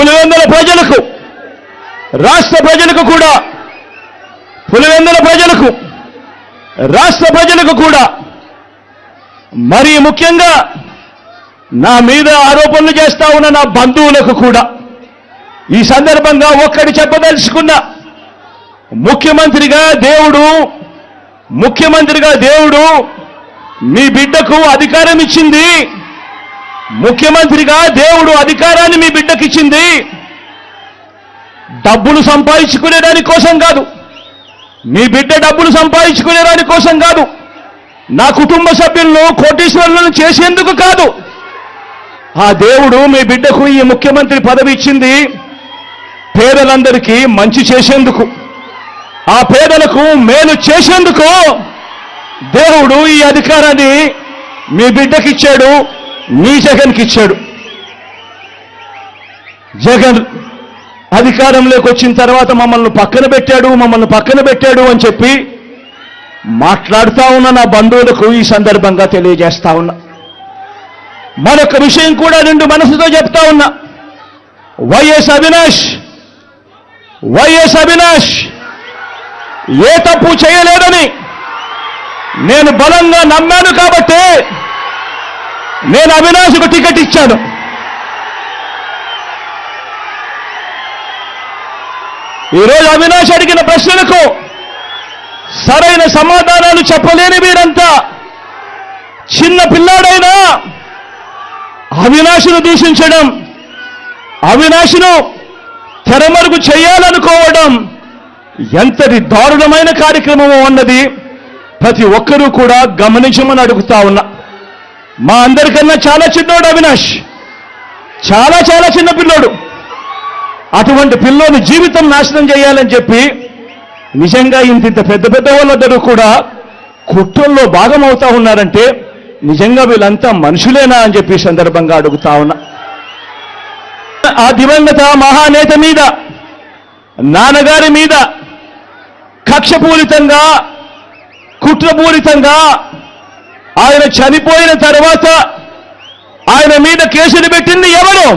పులివెందుల ప్రజలకు రాష్ట్ర ప్రజలకు కూడా పులివెందుల ప్రజలకు రాష్ట్ర ప్రజలకు కూడా మరీ ముఖ్యంగా నా మీద ఆరోపణలు చేస్తా ఉన్న నా బంధువులకు కూడా ఈ సందర్భంగా ఒక్కడి చెప్పదలుచుకున్నా ముఖ్యమంత్రిగా దేవుడు ముఖ్యమంత్రిగా దేవుడు మీ బిడ్డకు అధికారం ఇచ్చింది. ముఖ్యమంత్రిగా దేవుడు అధికారాన్ని మీ బిడ్డకి ఇచ్చింది. డబ్బులు సంపాదించుకునే దాని కోసం కాదు. మీ బిడ్డ డబ్బులు సంపాదించుకునే దాని కోసం కాదు. నా కుటుంబ సభ్యులను కోటీశ్వరులను చేసేందుకు కాదు. ఆ దేవుడు మీ బిడ్డకు ఈ ముఖ్యమంత్రి పదవి ఇచ్చింది పేదలందరికీ మంచి చేసేందుకు. ఆ పేదలకు మేలు చేసేందుకు దేవుడు ఈ అధికారాన్ని మీ బిడ్డకిచ్చాడు మీ జగన్కి ఇచ్చాడు. జగన్ అధికారంలోకి వచ్చిన తర్వాత మమ్మల్ని పక్కన పెట్టాడు మమ్మల్ని పక్కన పెట్టాడు అని చెప్పి మాట్లాడుతూ ఉన్న నా బంధువులకు ఈ సందర్భంగా తెలియజేస్తా ఉన్నా. మరొక విషయం కూడా రెండు మనసుతో చెప్తా ఉన్నా. వైఎస్ అవినాష్ వైఎస్ అవినాష్ ఏ తప్పు చేయలేదని నేను బలంగా నమ్మాను కాబట్టి నేను అవినాష్కు టికెట్ ఇచ్చాను. ఈరోజు అవినాష్ అడిగిన ప్రశ్నలకు సరైన సమాధానాలు చెప్పలేని మీరంతా చిన్న పిల్లాడైనా అవినాశును దూషించడం అవినాశను తెరమరుగు చేయాలనుకోవడం ఎంతటి దారుణమైన కార్యక్రమం అన్నది ప్రతి ఒక్కరూ కూడా గమనించమని అడుగుతా ఉన్నా. మా అందరికన్నా చాలా చిన్నోడు అవినాష్. చాలా చాలా చిన్న పిల్లోడు. అటువంటి పిల్లోని జీవితం నాశనం చేయాలని చెప్పి నిజంగా ఇంత ఇంత పెద్ద పెద్ద వాళ్ళందరూ కూడా కుట్రల్లో భాగం అవుతా ఉన్నారంటే నిజంగా వీళ్ళంతా మనుషులేనా అని చెప్పి సందర్భంగా అడుగుతా ఉన్నా. ఆ దివంగత మహానేత మీద నాన్నగారి మీద కక్షపూరితంగా కుట్రపూరితంగా ఆయన చనిపోయిన తర్వాత ఆయన మీద కేసులు పెట్టింది ఎవరు?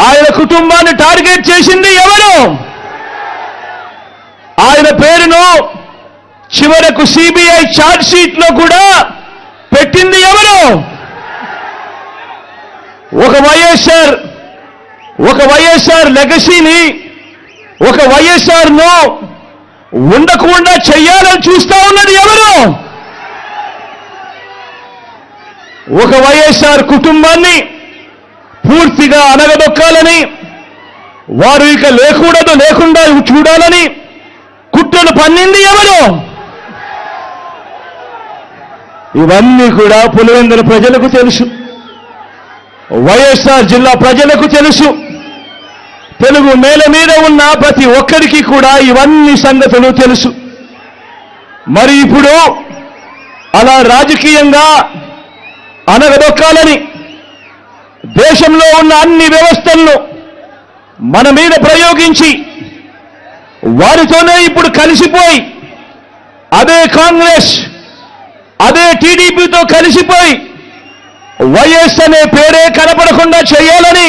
ఆయన కుటుంబాన్ని టార్గెట్ చేసింది ఎవరు? ఆయన పేరును చివరకు సిబిఐ ఛార్జ్ షీట్లో కూడా పెట్టింది ఎవరు? ఒక వైఎస్ఆర్ ఒక వైఎస్ఆర్ లెగసీని ఒక వైఎస్ఆర్ను ఉండకుండా చెయ్యాలని చూస్తా ఉన్నది ఎవరు? ఒక వైఎస్ఆర్ కుటుంబాన్ని పూర్తిగా అనగదొక్కాలని వారు ఇక లేకూడదు లేకుండా చూడాలని కుట్రలు పన్నింది ఎవరు? ఇవన్నీ కూడా పులివెందుల ప్రజలకు తెలుసు. వైఎస్ఆర్ జిల్లా ప్రజలకు తెలుసు. తెలుగు నేల మీద ఉన్న ప్రతి ఒక్కరికి కూడా ఇవన్నీ సంగతులు తెలుసు. మరి ఇప్పుడు అలా రాజకీయంగా అనగదొక్కాలని దేశంలో ఉన్న అన్ని వ్యవస్థలను మన మీద ప్రయోగించి వారితోనే ఇప్పుడు కలిసిపోయి అదే కాంగ్రెస్ అదే టీడీపీతో కలిసిపోయి వైఎస్ అనే పేరే కనపడకుండా చేయాలని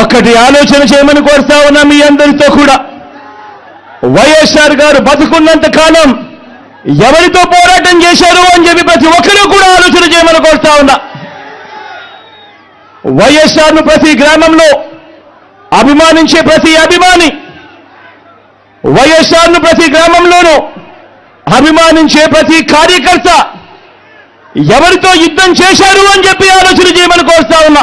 ఒకటి ఆలోచన చేయమని కోరుతా ఉన్నా మీ అందరితో కూడా. వైఎస్ఆర్ గారు బతుకున్నంత కాలం ఎవరితో పోరాటం చేశారు అని చెప్పి ప్రతి ఒక్కరూ కూడా ఆలోచన చేయమని కోరుతా ఉన్నా. వైఎస్ఆర్ను ప్రతి గ్రామంలో అభిమానించే ప్రతి అభిమాని వైఎస్ఆర్ను ప్రతి గ్రామంలోనూ అభిమానించే ప్రతి కార్యకర్త ఎవరితో యుద్ధం చేశారు అని చెప్పి ఆలోచన చేయమని కోరుతా ఉన్నా.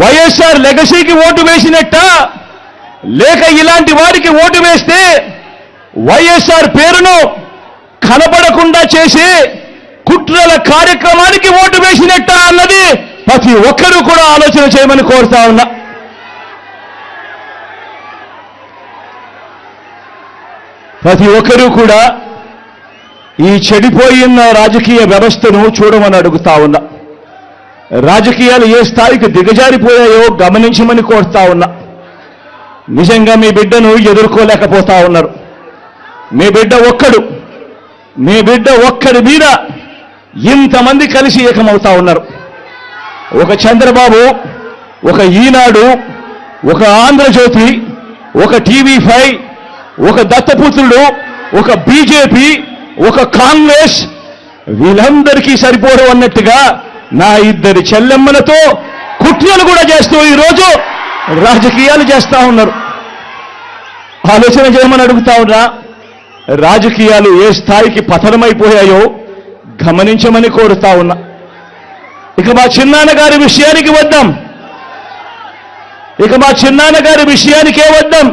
వైఎస్ఆర్ లెగసీకి ఓటు వేసినట్ట? లేక ఇలాంటి వారికి ఓటు వేస్తే వైఎస్ఆర్ పేరును కనపడకుండా చేసి కుట్రల కార్యక్రమానికి ఓటు వేసినట్ట అన్నది ప్రతి ఒక్కరూ కూడా ఆలోచన చేయమని కోరుతా ఉన్నా. ప్రతి ఒక్కరూ కూడా ఈ చెడిపోయిన రాజకీయ వ్యవస్థను చూడమని అడుగుతా ఉన్నా. రాజకీయాలు ఏ స్థాయికి దిగజారిపోయాయో గమనించమని కోరుతా ఉన్నా. నిజంగా మీ బిడ్డను ఎదుర్కోలేకపోతా ఉన్నారు. మీ బిడ్డ ఒక్కడు మీ బిడ్డ ఒక్కడి మీద ఇంతమంది కలిసి ఏకమవుతా ఉన్నారు. ఒక చంద్రబాబు ఒక ఈనాడు ఒక ఆంధ్రజ్యోతి ఒక టీవీ ఫైవ్ ఒక దత్తపుత్రుడు ఒక బీజేపీ ఒక కాంగ్రెస్ వీళ్ళందరికీ సరిపోరు అన్నట్టుగా నా ఇద్దరి చెల్లెమ్మలతో కుట్రలు కూడా చేస్తూ ఈరోజు రాజకీయాలు చేస్తా ఉన్నారు. ఆలోచన చేయమని అడుగుతా ఉన్నా రాజకీయాలు ఏ స్థాయికి పతనమైపోయాయో గమనించమని కోరుతా ఉన్నా. ఇక మా చిన్నాన్నగారి విషయానికి వద్దాం. ఇక మా చిన్నాన్నగారి విషయానికే వద్దాం.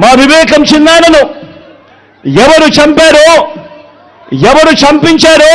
మా వివేకం చిన్నాన్నను ఎవరు చంపారో ఎవరు చంపించారో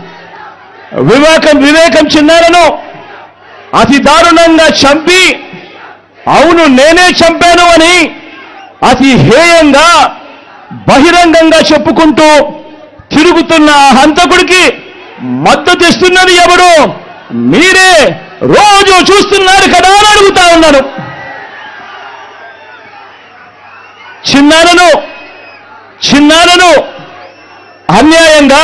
వివేకం వివేకం చిన్నారను అతి దారుణంగా చంపి అవును నేనే చంపాను అని అతి హేయంగా బహిరంగంగా చెప్పుకుంటూ తిరుగుతున్న ఆ హంతకుడికి మద్దతు ఇస్తున్నది ఎవడు? మీరే. రోజు చూస్తున్నారు కదా అని అడుగుతా ఉన్నాను. చిన్నారను చిన్నారను అన్యాయంగా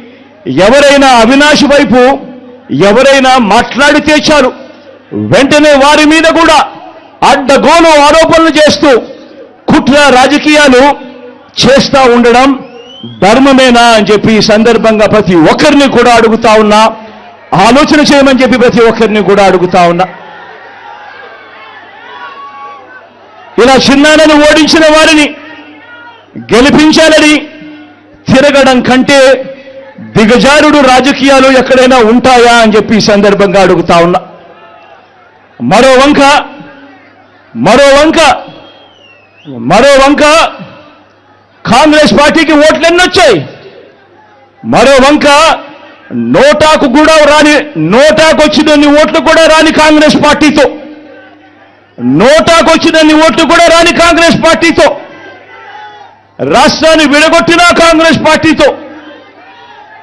ఎవరైనా అవినాష్ వైపు ఎవరైనా మాట్లాడితే చాలు. వెంటనే వారి మీద కూడా అడ్డగోలు ఆరోపణలు చేస్తూ కుట్ర రాజకీయాలు చేస్తా ఉండడం ధర్మమేనా అని చెప్పి ఈ సందర్భంగా ప్రతి ఒక్కరిని కూడా అడుగుతా ఉన్నా. ఆలోచన చేయమని చెప్పి ప్రతి ఒక్కరిని కూడా అడుగుతా ఉన్నా. ఇలా చిన్నానని ఓడించిన వారిని గెలిపించాలని తిరగడం కంటే దిగజారుడు రాజకీయాలు ఎక్కడైనా ఉంటాయా అని చెప్పి ఈ సందర్భంగా అడుగుతా ఉన్నా. మరో వంక మరో వంక మరో వంక. కాంగ్రెస్ పార్టీకి ఓట్లు మరో వంక నోటాకు కూడా రాని నోటాకు వచ్చినన్ని ఓట్లు కూడా రాని కాంగ్రెస్ పార్టీతో. నోటాకు వచ్చినన్ని ఓట్లు కూడా రాని కాంగ్రెస్ పార్టీతో. రాష్ట్రాన్ని విడగొట్టిన కాంగ్రెస్ పార్టీతో.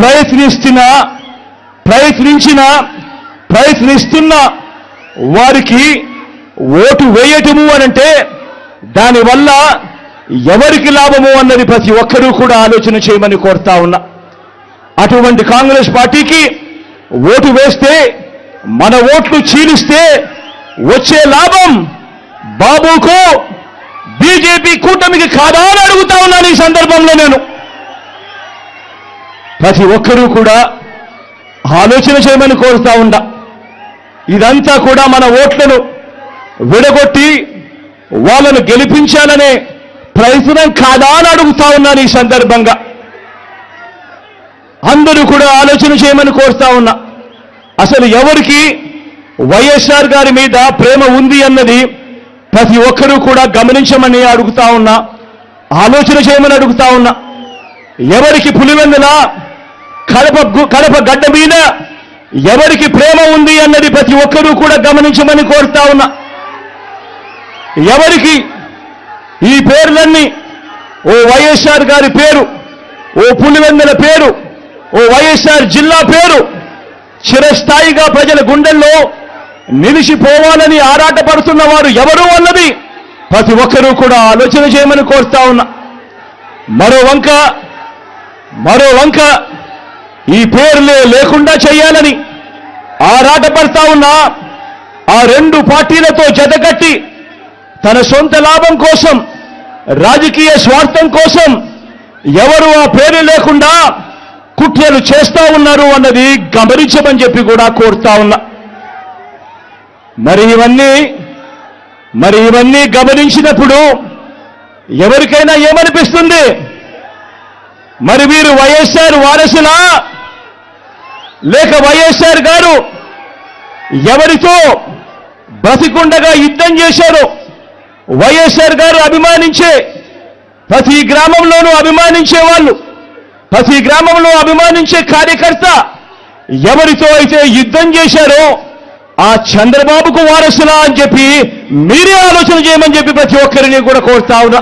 ప్రయత్నిస్తున్న ప్రయత్నించిన ప్రయత్నిస్తున్న వారికి ఓటు వేయటము అనంటే దానివల్ల ఎవరికి లాభము అన్నది ప్రతి ఒక్కరూ కూడా ఆలోచన చేయమని కోరుతా ఉన్నా. అటువంటి కాంగ్రెస్ పార్టీకి ఓటు వేస్తే మన ఓట్లు చీలిస్తే వచ్చే లాభం బాబుకు బీజేపీ కూటమికి కాదా అని అడుగుతా ఉన్నాను ఈ సందర్భంలో నేను. ప్రతి ఒక్కరూ కూడా ఆలోచన చేయమని కోరుతా ఉండా. ఇదంతా కూడా మన ఓట్లను విడగొట్టి వాళ్ళను గెలిపించాలనే ప్రయత్నం కాదా అని అడుగుతా ఉన్నాను ఈ సందర్భంగా. అందరూ కూడా ఆలోచన చేయమని కోరుతా ఉన్నా. అసలు ఎవరికి వైఎస్ఆర్ గారి మీద ప్రేమ ఉంది అన్నది ప్రతి ఒక్కరూ కూడా గమనించమని అడుగుతా ఉన్నా ఆలోచన చేయమని అడుగుతా ఉన్నా. ఎవరికి పులివెందుల కడప కడప గడ్డ మీద ఎవరికి ప్రేమ ఉంది అన్నది ప్రతి ఒక్కరూ కూడా గమనించమని కోరుతా ఉన్నా. ఎవరికి ఈ పేర్లన్నీ ఓ వైఎస్ఆర్ గారి పేరు ఓ పులివెందుల పేరు ఓ వైఎస్ఆర్ జిల్లా పేరు చిరస్థాయిగా ప్రజల గుండెల్లో నిలిచిపోవాలని ఆరాటపడుతున్న వారు ఎవరు అన్నది ప్రతి ఒక్కరూ కూడా ఆలోచన చేయమని కోరుతా ఉన్నా. మరో వంక మరో వంక ఈ పేర్లే లేకుండా చేయాలని ఆరాటపడతా ఉన్న ఆ రెండు పార్టీలతో జతకట్టి తన సొంత లాభం కోసం రాజకీయ స్వార్థం కోసం ఎవరు ఆ పేరు లేకుండా కుట్రలు చేస్తా ఉన్నారు అన్నది గమనించమని చెప్పి కూడా కోరుతా ఉన్నా. మరి ఇవన్నీ మరి ఇవన్నీ గమనించినప్పుడు ఎవరికైనా ఏమనిపిస్తుంది? మరి వీరు వైఎస్ఆర్ వారసులా? లేక వైఎస్ఆర్ గారు ఎవరితో బ్రతికుండగా యుద్ధం చేశారో వైఎస్ఆర్ గారు అభిమానించే ప్రతి గ్రామంలోనూ అభిమానించే వాళ్ళు ప్రతి గ్రామంలో అభిమానించే కార్యకర్త ఎవరితో అయితే యుద్ధం చేశారో ఆ చంద్రబాబుకు వారసులా అని చెప్పి మీరే ఆలోచన చేయమని చెప్పి ప్రతి ఒక్కరిని కూడా కోరుతా ఉన్నా.